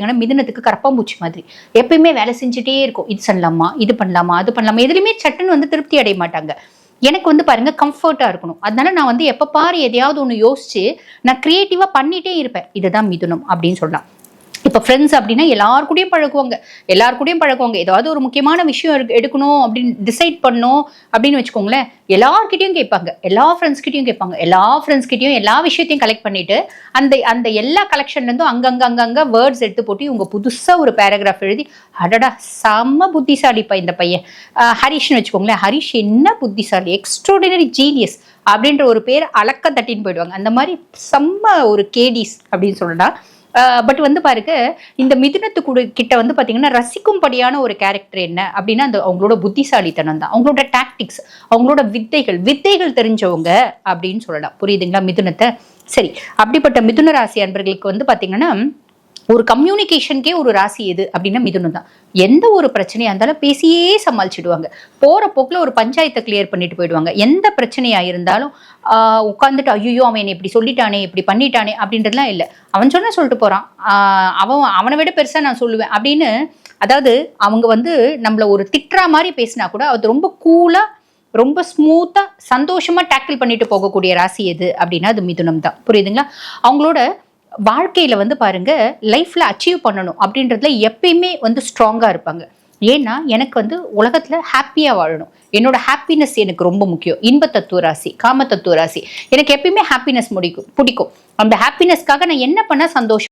ஏன்னா மிதுனத்துக்கு கரப்பாம்பூச்சி மாதிரி. எப்பயுமே வேலை செஞ்சுட்டே இருக்கும். இது பண்ணலாமா? இது பண்ணலாமா? அது பண்ணலாமா? எதுலையுமே சட்டுன்னு வந்து திருப்தி அடைய மாட்டாங்க. எனக்கு வந்து பாருங்க கம்ஃபர்ட்டா இருக்கணும். அதனால நான் வந்து எப்ப பாரு எதையாவது ஒன்று யோசிச்சு நான் கிரியேட்டிவா பண்ணிட்டே இருப்பேன். இதுதான் மிதுனம் அப்படின்னு சொல்லலாம். இப்போ ஃப்ரெண்ட்ஸ் அப்படின்னா எல்லார் கூடயும் பழகுவாங்க. எல்லார் கூடயும் பழகுவாங்க. ஏதாவது ஒரு முக்கியமான விஷயம் எடுக்கணும் அப்படின்னு டிசைட் பண்ணணும் அப்படின்னு வச்சுக்கோங்களேன் எல்லார்கிட்டையும் கேட்பாங்க. எல்லா ஃப்ரெண்ட்ஸ்கிட்டையும் கேட்பாங்க. எல்லா ஃப்ரெண்ட்ஸ்கிட்டையும் எல்லா விஷயத்தையும் கலெக்ட் பண்ணிட்டு அந்த அந்த எல்லா கலெக்ஷன்லேருந்தும் அங்கங்க அங்கங்க வேர்ட்ஸ் எடுத்து போட்டு இவங்க புதுசாக ஒரு பேராகிராஃப் எழுதி அடடா செம்ம புத்திசாலிப்பா இந்த பையன். ஹரிஷ்னு வச்சுக்கோங்களேன் ஹரிஷ் என்ன புத்திசாலி எக்ஸ்ட்ராடினரி ஜீனியஸ் அப்படின்ற ஒரு பேர் அளக்க தட்டின்னு போயிடுவாங்க. அந்த மாதிரி செம்ம ஒரு கேடிஸ் அப்படின்னு சொல்லலாம். பட் வந்து பாருங்க இந்த மிதுனத்து கிட்ட வந்து பார்த்தீங்கன்னா ரசிக்கும்படியான ஒரு கேரக்டர் என்ன அப்படின்னா அந்த அவங்களோட புத்திசாலித்தனம் தான். அவங்களோட டாக்டிக்ஸ் அவங்களோட வித்தைகள் வித்தைகள் தெரிஞ்சவங்க அப்படின்னு சொல்லலாம். புரியுதுங்களா மிதுனத்தை? சரி அப்படிப்பட்ட மிதுன ராசி அன்பர்களுக்கு வந்து பார்த்தீங்கன்னா ஒரு கம்யூனிகேஷனுக்கே ஒரு ராசி எது அப்படின்னா மிதுனம் தான். எந்த ஒரு பிரச்சனையாக இருந்தாலும் பேசியே சமாளிச்சிடுவாங்க. போகிற போக்கில் ஒரு பஞ்சாயத்தை கிளியர் பண்ணிட்டு போயிடுவாங்க. எந்த பிரச்சனையாக இருந்தாலும் உட்காந்துட்டு ஐயோ அவன் என்னை இப்படி சொல்லிட்டானே இப்படி பண்ணிட்டானே அப்படின்றதுலாம் இல்லை. அவன் சொன்னால் சொல்லிட்டு போகிறான் அவன் அவனை விட பெருசாக நான் சொல்லுவேன். அப்படின்னு அதாவது அவங்க வந்து நம்மளை ஒரு திட்டுறா மாதிரி பேசினா கூட அது ரொம்ப கூலாக ரொம்ப ஸ்மூத்தாக சந்தோஷமாக டேக்கிள் பண்ணிட்டு போகக்கூடிய ராசி எது அப்படின்னா அது மிதுனம் தான். புரியுதுங்களா? அவங்களோட வாழ்க்கையில் வந்து பாருங்க லைஃப்பில் அச்சீவ் பண்ணணும் அப்படின்றதுல எப்பயுமே வந்து ஸ்ட்ராங்காக இருப்பாங்க. ஏன்னா எனக்கு வந்து உலகத்தில் ஹாப்பியாக வாழணும். என்னோட ஹாப்பினஸ் எனக்கு ரொம்ப முக்கியம். இன்ப தத்துவ ராசி காம தத்துவ ராசி. எனக்கு எப்பயுமே ஹாப்பினஸ் முடிக்கும் பிடிக்கும். அந்த ஹாப்பினஸ்க்காக நான் என்ன பண்ணால் சந்தோஷம்